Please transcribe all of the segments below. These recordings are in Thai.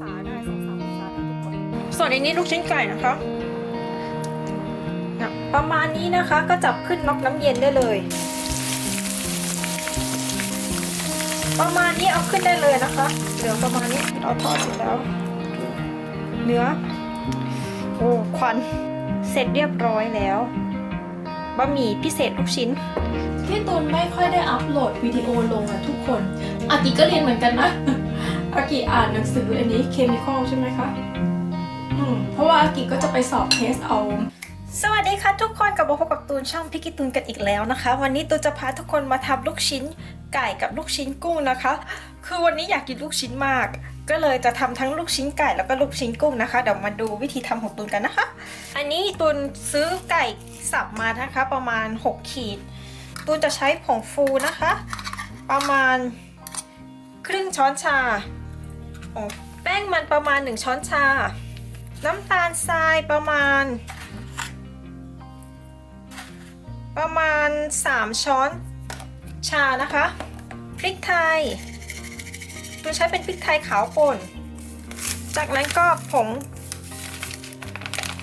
ศาได้สองสามองศาได้ทุกคนส่วนอันนี้ลูกชิ้นไก่นะคะนะประมาณนี้นะคะก็จับขึ้นน็อกน้ำเย็นได้เลย ประมาณนี้เอาขึ้นได้เลยนะคะเหลือประมาณนี้เราทอดเสร็จแล้ว เนื้อโอ้ควันเสร็จเรียบร้อยแล้วบะหมี่พิเศษลูกชิ้นพี่ตูนไม่ค่อยได้อัพโหลดวิดีโอลงอะทุกคนอากิก็เรียนเหมือนกันนะ อากิอ่านหนังสืออันนี้เคมีคอลใช่ไหมคะอืมเพราะว่าอากิก็จะไปสอบเทสเอา สวัสดีค่ะทุกคนกลับมาพบกับตูนช่องพิกิตูนกันอีกแล้วนะคะ วันนี้ตูนจะพาทุกคนมาทำลูกชิ้นไก่กับลูกชิ้นกุ้งนะคะ คือวันนี้อยากกินลูกชิ้นมาก ก็เลยจะทำทั้งลูกชิ้นไก่แล้วก็ลูกชิ้นกุ้งนะคะเดี๋ยวมาดูวิธีทำของตูนกันนะคะ อันนี้ตูนซื้อไก่สับมานะคะ ประมาณ 6 ขีดตูนจะใช้ผงฟูนะคะ ประมาณครึ่งช้อนชา อ๋อแป้งมันประมาณ 1 ช้อนชา น้ำตาลทรายประมาณ ประมาณ 3 ช้อนชานะคะ พริกไทยตัวใช้เป็นพริกไทยขาวป่น จากนั้นก็ผง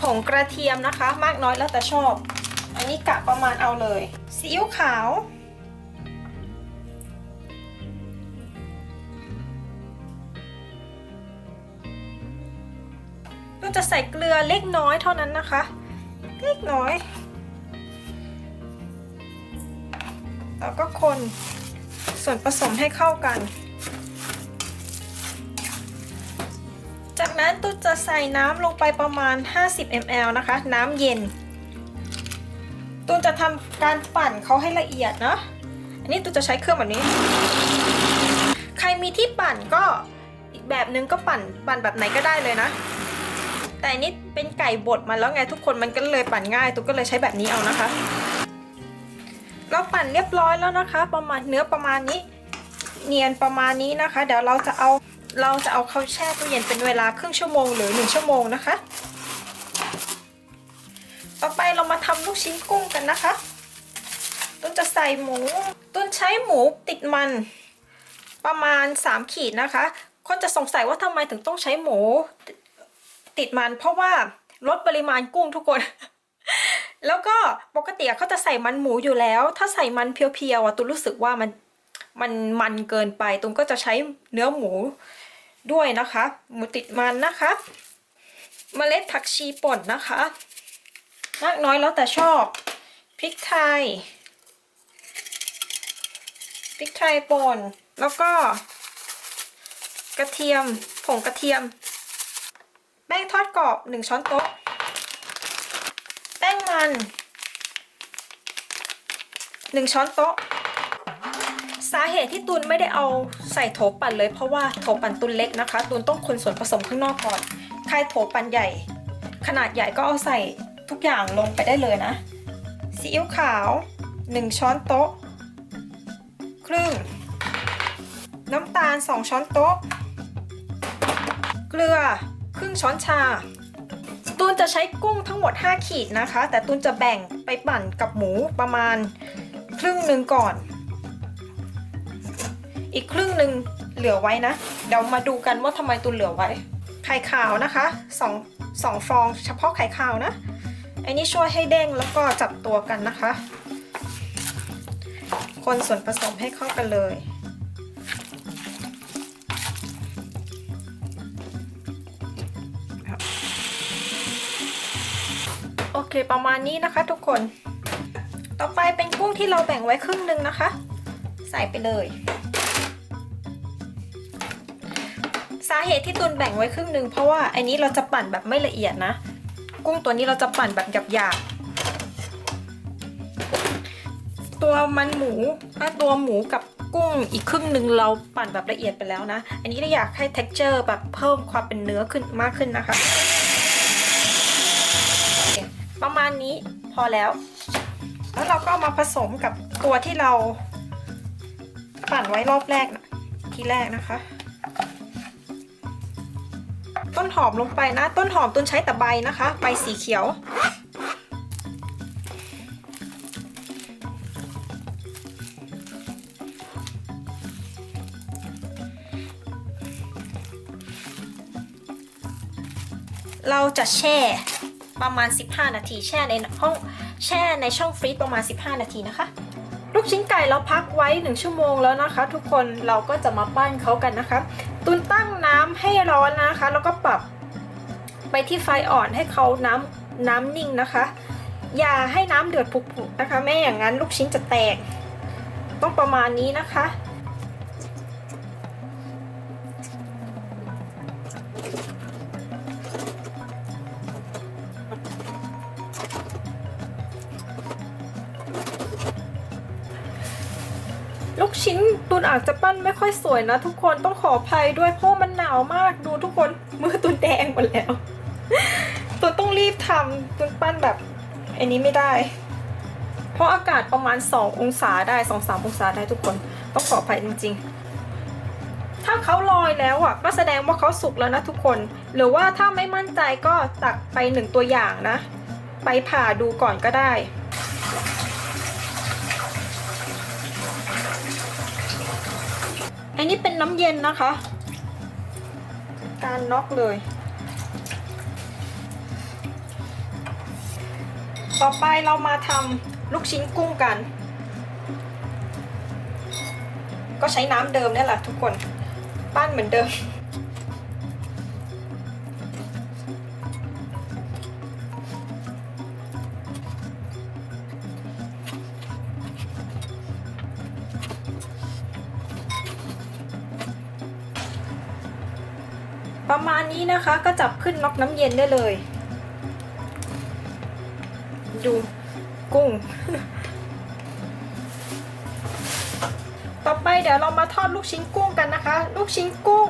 ผงกระเทียมนะคะ มากน้อยแล้วแต่ชอบ อันนี้กะประมาณเอาเลย ซีอิ๊วขาว ใส่เกลือเล็กน้อยเท่านั้นนะคะ เล็กน้อย แล้วก็คนส่วนผสมให้เข้ากัน จากนั้นตุ๊จะใส่น้ำลงไปประมาณ 50 ml นะคะ น้ำเย็นตูนจะทำการปั่นเขาให้ละเอียดเนาะ อันนี้ตูจะใช้เครื่องแบบนี้ ใครมีที่ปั่นก็อีกแบบนึงก็ปั่นปั่นแบบไหนก็ได้เลยนะ แต่อันนี้เป็นไก่บดมาแล้วไงทุกคนมันก็เลยปั่นง่ายตูก็เลยใช้แบบนี้เอานะคะ เราปั่นเรียบร้อยแล้วนะคะ ประมาณเนื้อประมาณนี้ เนียนประมาณนี้นะคะ เดี๋ยวเราจะเอาเราจะเอาเข้าแช่ตู้เย็นเป็นเวลาครึ่งชั่วโมงหรือหนึ่งชั่วโมงนะคะ ต่อไปเรามาทำลูกชิ้นกุ้งกันนะคะ ต้นจะใส่หมู ต้นใช้หมูติดมันประมาณ 3 ขีดนะคะ คนจะสงสัยว่าทำไมถึงต้องใช้หมู ติดมันเพราะว่าลดปริมาณกุ้งทุกคน แล้วก็ปกติเขาจะใส่มันหมูอยู่แล้ว ถ้าใส่มันเพียวๆอะตูนรู้สึกว่ามันมันมันเกินไปตูนก็จะใช้เนื้อหมูด้วยนะคะ หมูติดมันนะคะเมล็ดผักชีป่นนะคะ มากน้อยแล้วแต่ชอบพริกไทยพริกไทยป่นแล้วก็ กระเทียมผงกระเทียม ป้งทอดกรอบ 1 ช้อนโต๊ะ แป้งมัน 1 ช้อนโต๊ะ สาเหตุที่ตูนไม่ได้เอาใส่โถปั่นเลยเพราะว่าโถปั่นตูนเล็กนะคะตูนต้องคนส่วนผสมข้างนอกก่อนใครโถปั่นใหญ่ ขนาดใหญ่ก็เอาใส่ทุกอย่างลงไปได้เลยนะซีอิ๊วขาว 1 ช้อนโต๊ะ ครึ่ง น้ำตาล 2 ช้อนโต๊ะ เกลือ รึ่งช้อนชา ตูนจะใช้กุ้งทั้งหมด 5 ขีดนะคะ แต่ตูนจะแบ่งไปปั่นกับหมูประมาณ ครึ่งหนึ่งก่อน อีกครึ่งหนึ่งเหลือไว้นะ เดี๋ยวมาดูกันว่าทำไมตูนเหลือไว้ ไข่ขาวนะคะสองสองฟองเฉพาะไข่ขาวนะอันนี้ช่วยให้เด้งแล้วก็จับตัวกันนะคะ คนส่วนผสมให้เข้ากันเลย เคประมาณนี้นะคะทุกคน ต่อไปเป็นกุ้งที่เราแบ่งไว้ครึ่งหนึ่งนะคะ ใส่ไปเลย สาเหตุที่ตุนแบ่งไว้ครึ่งหนึ่งเพราะว่าอันนี้เราจะปั่นแบบไม่ละเอียดนะ กุ้งตัวนี้เราจะปั่นแบบหยาบๆ ตัวมันหมูถ้าตัวหมูกับกุ้งอีกครึ่งหนึ่งเราปั่นแบบละเอียดไปแล้วนะ อันนี้เราอยากให้ texture แบบเพิ่มความเป็นเนื้อขึ้นมากขึ้นนะคะ ประมาณนี้พอแล้ว แล้วเราก็มาผสมกับตัวที่เราปั่นไว้รอบแรกนะที่แรกนะคะ ต้นหอมลงไปนะ ต้นหอมตุนใช้แต่ใบนะคะ ใบสีเขียวเราจะแช่ ประมาณ 15 นาที แช่ในห้องแช่ในช่องฟรีซประมาณ 15 นาทีนะคะ ลูกชิ้นไก่เราพักไว้ 1 ชั่วโมงแล้วนะคะ ทุกคนเราก็จะมาปั้นเขากันนะคะ ตุนตั้งน้ำให้ร้อนนะคะ แล้วก็ปรับไปที่ไฟอ่อนให้เขาน้ำน้ำนิ่งนะคะ อย่าให้น้ำเดือดผุกๆนะคะ ไม่อย่างนั้นลูกชิ้นจะแตก ต้องประมาณนี้นะคะ ชิ้นตุนอาจจะปั้นไม่ค่อยสวยนะ ทุกคนต้องขออภัยด้วยเพราะมันหนาวมากดูทุกคนมือตุนแดงหมดแล้วตุนต้องรีบทำตุนปั้นแบบอันนี้ไม่ได้ เพราะอากาศประมาณ 2 องศาได้2-3องศาได้ทุกคน ต้องขออภัยจริง ๆ ถ้าเขาลอยแล้วอะก็แสดงว่าเขาสุกแล้วนะทุกคน หรือว่าถ้าไม่มั่นใจก็ตักไปหนึ่งตัวอย่างนะ ไปผ่าดูก่อนก็ได้ อันนี้เป็นน้ำเย็นนะคะ การน็อกเลย ต่อไปเรามาทำลูกชิ้นกุ้งกัน ก็ใช้น้ำเดิมนี่แหละทุกคน ปั้นเหมือนเดิม นี้นะคะก็จับขึ้นน็อกน้ำเย็นได้เลย ดูกุ้ง ต่อไปเดี๋ยวเรามาทอดลูกชิ้นกุ้งกันนะคะ ลูกชิ้นกุ้ง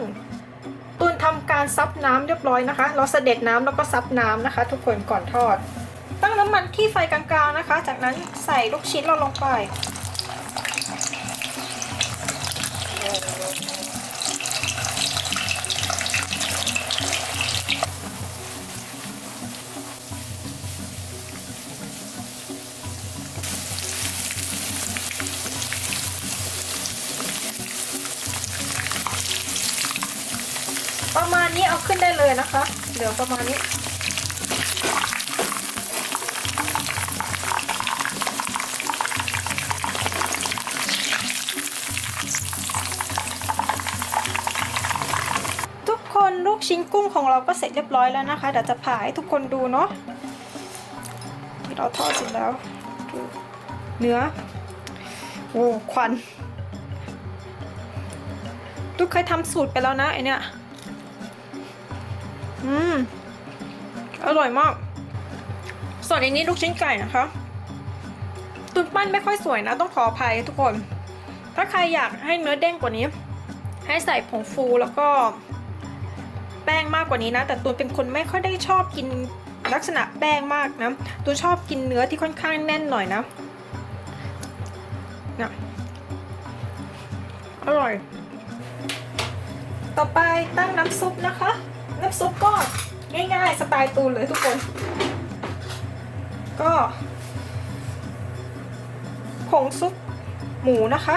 ตุนทำการซับน้ำเรียบร้อยนะคะ เราเสด็จน้ำแล้วก็ซับน้ำนะคะ ทุกคนก่อนทอด ตั้งน้ำมันที่ไฟกลางๆนะคะ จากนั้นใส่ลูกชิ้นเราลงไป ประมาณนี้เอาขึ้นได้เลยนะคะเหลือประมาณนี้ ทุกคนลูกชิ้นกุ้งของเราก็เสร็จเรียบร้อยแล้วนะคะ เดี๋ยวจะผ่าให้ทุกคนดูเนาะที่เราทอดเสร็จแล้วเนื้อโอ้ควันทุกเคยทำสูตรไปแล้วนะไอเนี้ย อืม อร่อยมาก ส่วนอันนี้ลูกชิ้นไก่นะคะ ตุนปั้นไม่ค่อยสวยนะ ต้องขออภัยทุกคน ถ้าใครอยากให้เนื้อเด้งกว่านี้ ให้ใส่ผงฟูแล้วก็ แป้งมากกว่านี้นะ แต่ตูนเป็นคนไม่ค่อยได้ชอบกินลักษณะแป้งมากนะตูนชอบกินเนื้อที่ค่อนข้างแน่นหน่อยนะนะอร่อย ต่อไปตั้งน้ำซุปนะคะ น้ำซุปก็ง่ายๆ สไตล์ตูนเลยทุกคน ก็ผงซุปหมูนะคะ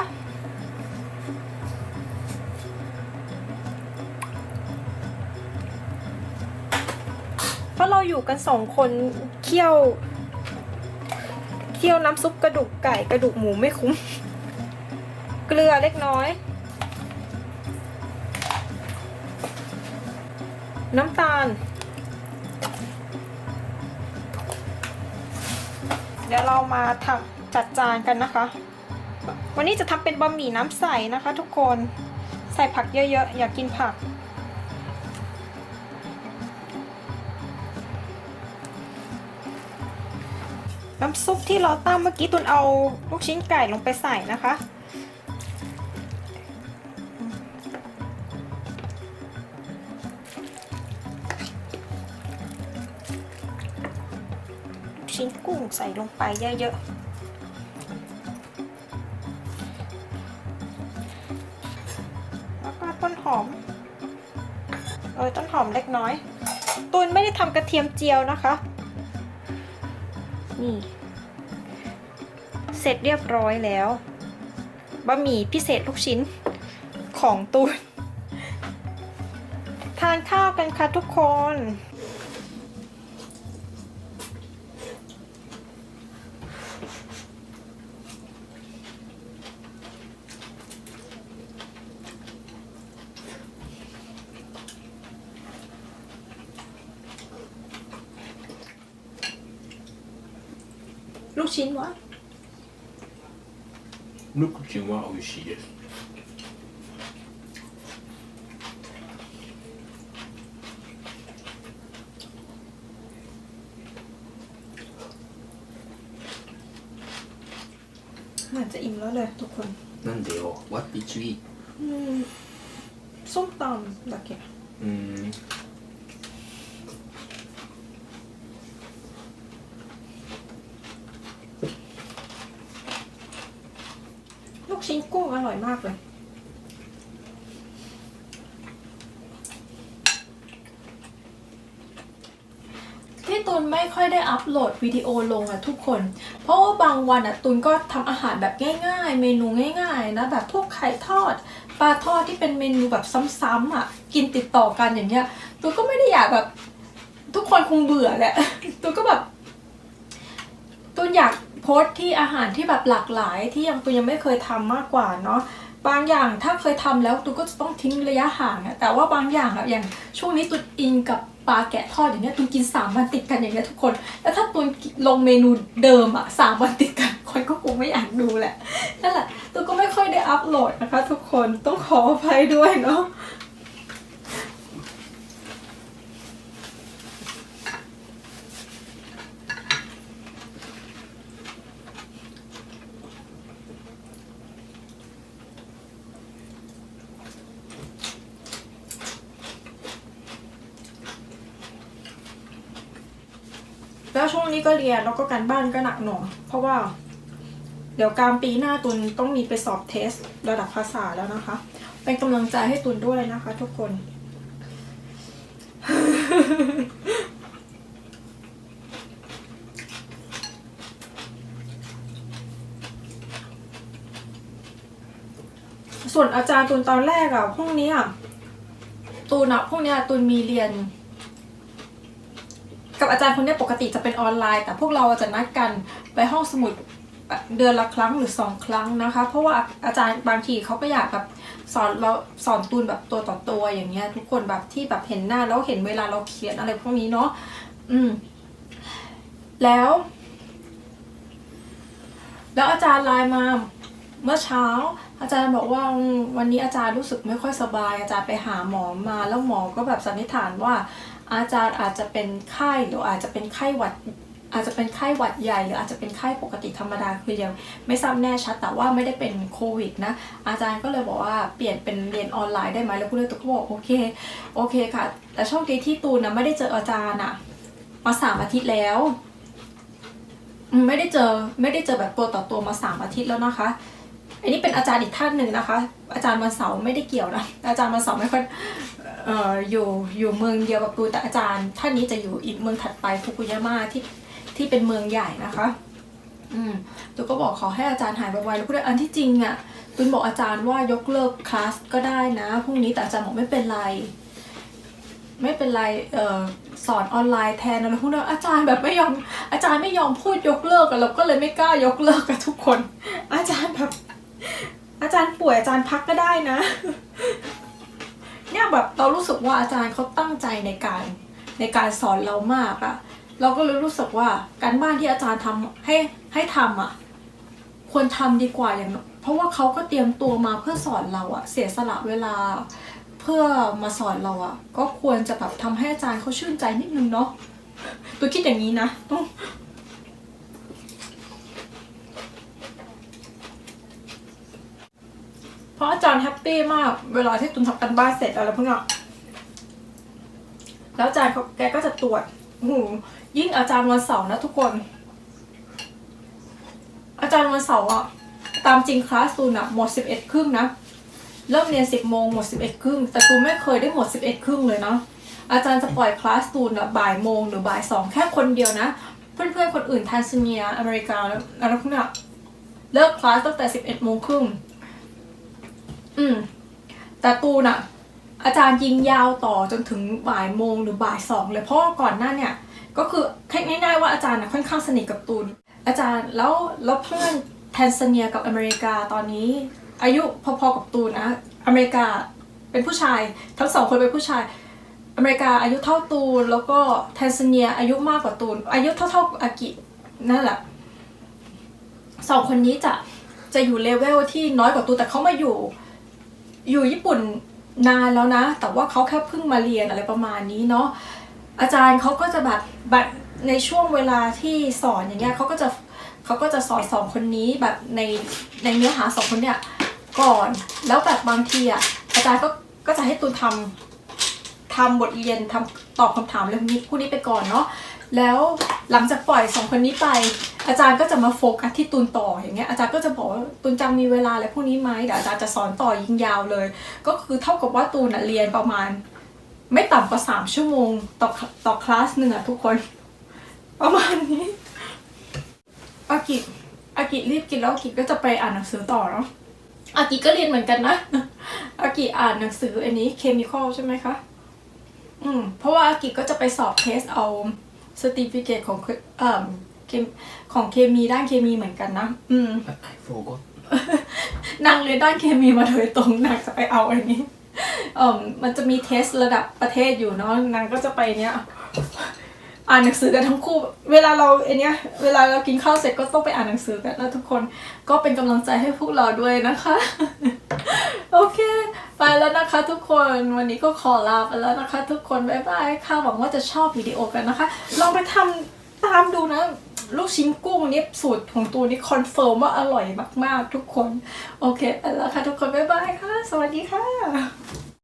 เพราะเราอยู่กันสองคนเคี่ยวเคี่ยวน้ำซุปกระดูกไก่กระดูกหมูไม่คุ้ม เกลือเล็กน้อย น้ำตาล เดี๋ยวเรามาทำจัดจานกันนะคะ วันนี้จะทำเป็นบะหมี่น้ำใสนะคะ ทุกคนใส่ผักเยอะ ๆ อยากกินผัก น้ำซุปที่เราตั้มเมื่อกี้ตุนเอาลูกชิ้นไก่ลงไปใส่นะคะ ชิ้นกุ้งใส่ลงไปเยอะๆ แล้วก็ต้นหอมโรยต้นหอมเล็กน้อยตุนไม่ได้ทำกระเทียมเจียวนะคะ นี่ เสร็จเรียบร้อยแล้ว บะหมี่พิเศษลูกชิ้นของตูน ทานข้าวกันค่ะทุกคน ลูกชิ้นวะ ลูกชิ้นは美味しいです เหมือนจะอิ่มแล้วเลยทุกคน なんでよ What did you eat? อืมส้มตำだけうーん วิดีโอลงอะทุกคน เพราะว่าบางวันอะตุนก็ทำอาหารแบบง่าย ๆ เมนูง่าย ๆ นะ แบบพวกไข่ทอดปลาทอดที่เป็นเมนูแบบซ้ำๆอะกินติดต่อกันอย่างเงี้ยตุนก็ไม่ได้อยากแบบ ทุกคนคงเบื่อแหละตุนก็แบบตุนอยากโพสต์ที่อาหารที่แบบหลากหลายที่ยังตุนยังไม่เคยทำมากกว่าเนาะบางอย่างถ้าเคยทำแล้วตุนก็จะต้องทิ้งระยะห่างอะแต่ว่าบางอย่างอะอย่างช่วงนี้ตุนอินกับ ปลาแกะทอดอย่างเงี้ยตุนกินสามวันติดกันอย่างเงี้ยทุกคน แล้วถ้าตุนลงเมนูเดิมอะสามวันติดกันคนก็คงไม่อยากดูแหละนั่นแหละตุนก็ไม่ค่อยได้อัพโหลดนะคะ ทุกคนต้องขออภัยด้วยเนาะ แล้วช่วงนี้ก็เรียนแล้วก็การบ้านก็หนักหน่วงเพราะว่า เดี๋ยวกลางปีหน้าตุนต้องมีไปสอบเทสระดับภาษาแล้วนะคะ เป็นกำลังใจให้ตุนด้วยนะคะ ทุกคน ส่วนอาจารย์ตุนตอนแรกอะพรุ่งนี้อะตูนอะพรุ่งนี้อะตุนมีเรียน กับอาจารย์คนนี้ปกติจะเป็นออนไลน์ แต่พวกเราจะนัดกันไปห้องสมุดเดือนละครั้งหรือสองครั้งนะคะ เพราะว่าอาจารย์บางทีเขาก็อยากแบบสอนเราสอนตูนแบบตัวต่อตัวอย่างเงี้ย ทุกคนแบบที่แบบเห็นหน้าแล้วเห็นเวลาเราเขียนอะไรพวกนี้เนาะอืม แล้ว แล้วอาจารย์ไลน์มาเมื่อเช้า อาจารย์บอกว่าวันนี้อาจารย์รู้สึกไม่ค่อยสบาย อาจารย์ไปหาหมอมา แล้วหมอก็แบบสันนิษฐานว่า อาจารย์อาจจะเป็นไข้หรืออาจจะเป็นไข้หวัดอาจจะเป็นไข้หวัดใหญ่หรืออาจจะเป็นไข้ปกติธรรมดาคือยังไม่ทราบแน่ชัดแต่ว่าไม่ได้เป็นโควิดนะ อาจารย์ก็เลยบอกว่าเปลี่ยนเป็นเรียนออนไลน์ได้ไหมแล้วผู้เรียนก็บอกโอเคโอเคค่ะ แต่โชคดีที่ตูนนะไม่ได้เจออาจารย์อะมาสามอาทิตย์แล้ว ไม่ได้เจอไม่ได้เจอแบบตัวต่อตัวมาสามอาทิตย์แล้วนะคะอันนี้เป็นอาจารย์อีกท่านหนึ่งนะคะ อาจารย์วันเสาร์ไม่ได้เกี่ยวนะอาจารย์วันเสาร์ไม่ค่อย เอ่ออยู่อยู่เมืองเดียวกับตูต่อาจารย์ ท่านนี้จะอยู่อีกเมืองถัดไปฟุกุยาม่าที่ที่เป็นเมืองใหญ่นะคะอืมตูก็บอกขอให้อาจารย์หายไวๆแล้วพูดอันที่จริงอะตูนบอกอาจารย์ว่ายกเลิกคลาสก็ได้นะพรุ่งนี้แต่อาจารย์บอกไม่เป็นไร ไม่เป็นไรเอ่อสอนออนไลน์แทนอะไรพวกนั้นอาจารย์แบบไม่ยอมอาจารย์ไม่ยอมพูดยกเลิกกันเราก็เลยไม่กล้ายกเลิกกับทุกคน อาจารย์แบบอาจารย์ป่วยอาจารย์พักก็ได้นะ เนี่ยแบบเรารู้สึกว่าอาจารย์เขาตั้งใจในการในการสอนเรามากอะเราก็เลยรู้สึกว่าการบ้านที่อาจารย์ทำให้ให้ทำอะควรทำดีกว่าอย่าง เพราะว่าเขาก็เตรียมตัวมาเพื่อสอนเราอะเสียสละเวลาเพื่อมาสอนเราอะก็ควรจะแบบทำให้อาจารย์เขาชื่นใจนิดนึงเนาะตัวคิดอย่างนี้นะต้อง เพราะอาจารย์แฮปปี้มากเวลาที่ตุนทำกันบ้านเสร็จอะไรพวกนี้แล้วอาจารย์เขาแกก็จะตรวจโอ้โหยิ่งอาจารย์วันเสาร์นะทุกคน อาจารย์วันเสาร์อะตามจริงคลาสตูนอะหมดสิบเอ็ดครึ่งนะเริ่มเรียนสิบโมงหมดสิบเอ็ดครึ่งแต่ตูนไม่เคยได้หมดสิบเอ็ดครึ่งเลยนะอาจารย์จะปล่อยคลาสตูนอะบ่ายโมงหรือบ่ายสองแค่คนเดียวนะ เพื่อนๆคนอื่นแทนซาเนียอเมริกาแล้วอะไรพวกนี้เลิกคลาสตั้งแต่สิบเอ็ดโมงครึ่ง อืม แต่ตูนอะอาจารย์ยิงยาวต่อจนถึงบ่ายโมงหรือบ่ายสองเลยเพราะก่อนหน้าเนี่ย ก็คือแค่ง่ายๆว่าอาจารย์นะค่อนข้างสนิทกับตูน อาจารย์แล้วแล้วเพื่อนแทนซาเนียกับอเมริกาตอนนี้ อายุพอๆกับตูนนะอเมริกาเป็นผู้ชายทั้งสองคนเป็นผู้ชาย อเมริกาอายุเท่าตูน แล้วก็แทนซาเนียอายุมากกว่าตูน อายุเท่าๆอากินั่นแหละสองคนนี้จะจะอยู่เลเวลที่น้อยกว่าตูนแต่เขามาอยู่ อยู่ญี่ปุ่นนานแล้วนะ แต่ว่าเขาแค่เพิ่งมาเรียนอะไรประมาณนี้เนาะอาจารย์เขาก็จะแบบแบบในช่วงเวลาที่สอนอย่างเงี้ยเขาก็จะเขาก็จะสอนสองคนนี้แบบในในเนื้อหาสองคนเนี่ยก่อนแล้วแบบบางทีอะอาจารย์ก็ก็จะให้ตูนทำทำบทเรียนทำตอบคำถามเรื่องนี้พวกนี้ไปก่อนเนาะ แล้วหลังจากปล่อยสองคนนี้ไป อาจารย์ก็จะมาโฟกัสที่ตูนต่ออย่างเงี้ยอาจารย์ก็จะบอกว่าตูนจังมีเวลาอะไรพวกนี้ไหมเดี๋ยวอาจารย์จะสอนต่อยิงยาวเลย ก็คือเท่ากับว่าตูนอะเรียนประมาณ ไม่ต่ำกว่าสามชั่วโมงต่อต่อคลาสหนึ่งอะทุกคน ประมาณนี้อากิอากิรีบกินแล้วอากิก็จะไปอ่านหนังสือต่อเนาะอากิก็เรียนเหมือนกันนะอากิอ่านหนังสืออันนี้เคมีคอลใช่ไหมคะอืมเพราะว่าอากิก็จะไปสอบเทสเอา สติฟิเคตของเคเอ่อเคมของเคมีด้านเคมีเหมือนกันนะ อืม I, I forgot นางเรียนด้านเคมีมาโดยตรงนางจะไปเอาอันนี้เอ่อมันจะมีเทสระดับประเทศอยู่เนาะนางก็จะไปเนี้ย อ่านหนังสือกันทั้งคู่ เวลาเราไอเนี้ยเวลาเรากินข้าวเสร็จก็ต้องไปอ่านหนังสือกันนะทุกคนก็เป็นกำลังใจให้พวกเราด้วยนะคะ โอเค ไปแล้วนะคะทุกคนวันนี้ก็ขอลาไปแล้วนะคะ ทุกคนบ๊ายบายค่ะหวังว่าจะชอบวิดีโอกันนะคะ ลองไปทำตามดูนะ ลูกชิ้นกุ้งนี่สูตรของตัวนี้คอนเฟิร์มว่าอร่อยมาก ๆ ทุกคน โอเคไปแล้วค่ะทุกคนบ๊ายบายค่ะ สวัสดีค่ะ